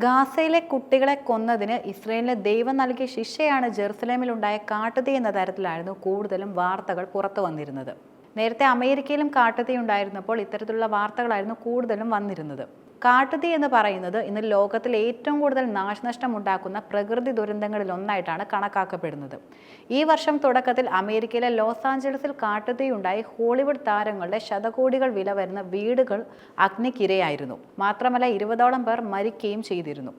ഗാസയിലെ കുട്ടികളെ കൊന്നതിന് ഇസ്രയേലിന് ദൈവം നൽകിയ ശിക്ഷയാണ് ജെറുസലേമിലുണ്ടായ കാട്ടുതീ എന്ന തരത്തിലായിരുന്നു കൂടുതലും വാർത്തകൾ പുറത്തു വന്നിരുന്നത്. നേരത്തെ അമേരിക്കയിലും കാട്ടുതീ ഉണ്ടായിരുന്നപ്പോൾ ഇത്തരത്തിലുള്ള വാർത്തകളായിരുന്നു കൂടുതലും വന്നിരുന്നത്. കാട്ടുതീ എന്ന് പറയുന്നത് ഇന്ന് ലോകത്തിൽ ഏറ്റവും കൂടുതൽ നാശനഷ്ടം ഉണ്ടാക്കുന്ന പ്രകൃതി ദുരന്തങ്ങളിൽ ഒന്നായിട്ടാണ് കണക്കാക്കപ്പെടുന്നത്. ഈ വർഷം തുടക്കത്തിൽ അമേരിക്കയിലെ ലോസ് ആഞ്ചലസിൽ കാട്ടുതീ ഉണ്ടായി ഹോളിവുഡ് താരങ്ങളുടെ ശതകോടികൾ വില വരുന്ന വീടുകൾ അഗ്നിക്കിരയായിരുന്നു. മാത്രമല്ല ഇരുപതോളം പേർ മരിക്കുകയും ചെയ്തിരുന്നു.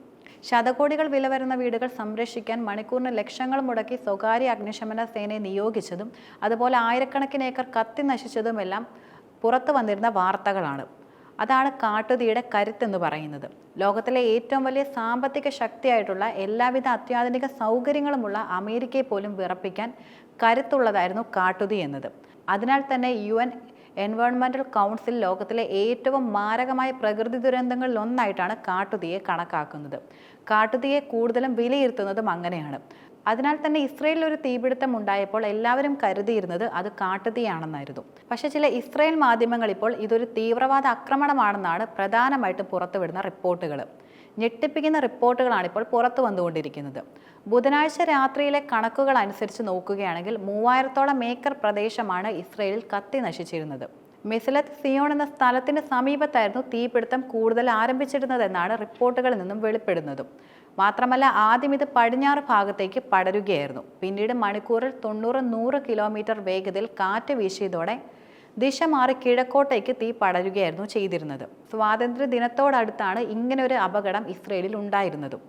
ശതകോടികൾ വില വരുന്ന വീടുകൾ സംരക്ഷിക്കാൻ മണിക്കൂറിന് ലക്ഷങ്ങൾ മുടക്കി സ്വകാര്യ അഗ്നിശമന സേനയെ നിയോഗിച്ചതും അതുപോലെ ആയിരക്കണക്കിന് ഏക്കർ കത്തി നശിച്ചതുമെല്ലാം പുറത്തു വന്നിരുന്ന വാർത്തകളാണ്. അതാണ് കാട്ടുതീയുടെ കരുത്തെന്ന് പറയുന്നത്. ലോകത്തിലെ ഏറ്റവും വലിയ സാമ്പത്തിക ശക്തിയായിട്ടുള്ള എല്ലാവിധ അത്യാധുനിക സൗകര്യങ്ങളുമുള്ള അമേരിക്കയെ പോലും വിറപ്പിക്കാൻ കരുത്തുള്ളതായിരുന്നു കാട്ടുതീ എന്നത്. അതിനാൽ തന്നെ യു എൻ എൻവയോൺമെന്റൽ കൗൺസിൽ ലോകത്തിലെ ഏറ്റവും മാരകമായ പ്രകൃതി ദുരന്തങ്ങളിലൊന്നായിട്ടാണ് കാട്ടുതീയെ കണക്കാക്കുന്നത്. കാട്ടുതീയെ കൂടുതലും വിലയിരുത്തുന്നതും അങ്ങനെയാണ്. അതിനാൽ തന്നെ ഇസ്രയേലിൽ ഒരു തീപിടുത്തം ഉണ്ടായപ്പോൾ എല്ലാവരും കരുതിയിരുന്നത് അത് കാട്ടുതീയാണെന്നായിരുന്നു. പക്ഷേ ചില ഇസ്രയേൽ മാധ്യമങ്ങൾ ഇപ്പോൾ ഇതൊരു തീവ്രവാദ ആക്രമണമാണെന്നാണ് പ്രധാനമായിട്ടും പുറത്തുവിടുന്ന റിപ്പോർട്ടുകൾ. ഞെട്ടിപ്പിക്കുന്ന റിപ്പോർട്ടുകളാണ് ഇപ്പോൾ പുറത്തു വന്നുകൊണ്ടിരിക്കുന്നത്. ബുധനാഴ്ച രാത്രിയിലെ കണക്കുകൾ അനുസരിച്ച് നോക്കുകയാണെങ്കിൽ മൂവായിരത്തോളം ഏക്കർ പ്രദേശമാണ് ഇസ്രയേലിൽ കത്തി നശിച്ചിരുന്നത്. മിസിലത്ത് സിയോൺ എന്ന സ്ഥലത്തിന് സമീപത്തായിരുന്നു തീപിടുത്തം കൂടുതൽ ആരംഭിച്ചിരുന്നതെന്നാണ് റിപ്പോർട്ടുകളിൽ നിന്നും വെളിപ്പെടുന്നതും. മാത്രമല്ല ആദ്യം ഇത് പടിഞ്ഞാറ് ഭാഗത്തേക്ക് പടരുകയായിരുന്നു. പിന്നീട് മണിക്കൂറിൽ തൊണ്ണൂറ് നൂറ് കിലോമീറ്റർ വേഗതയിൽ കാറ്റ് വീശിയതോടെ ദിശ മാറി കിഴക്കോട്ടേക്ക് തീ പടരുകയായിരുന്നു ചെയ്തിരുന്നത്. സ്വാതന്ത്ര്യ ദിനത്തോടടുത്താണ് ഇങ്ങനെ ഒരു അപകടം ഇസ്രയേലിൽ ഉണ്ടായിരുന്നതും.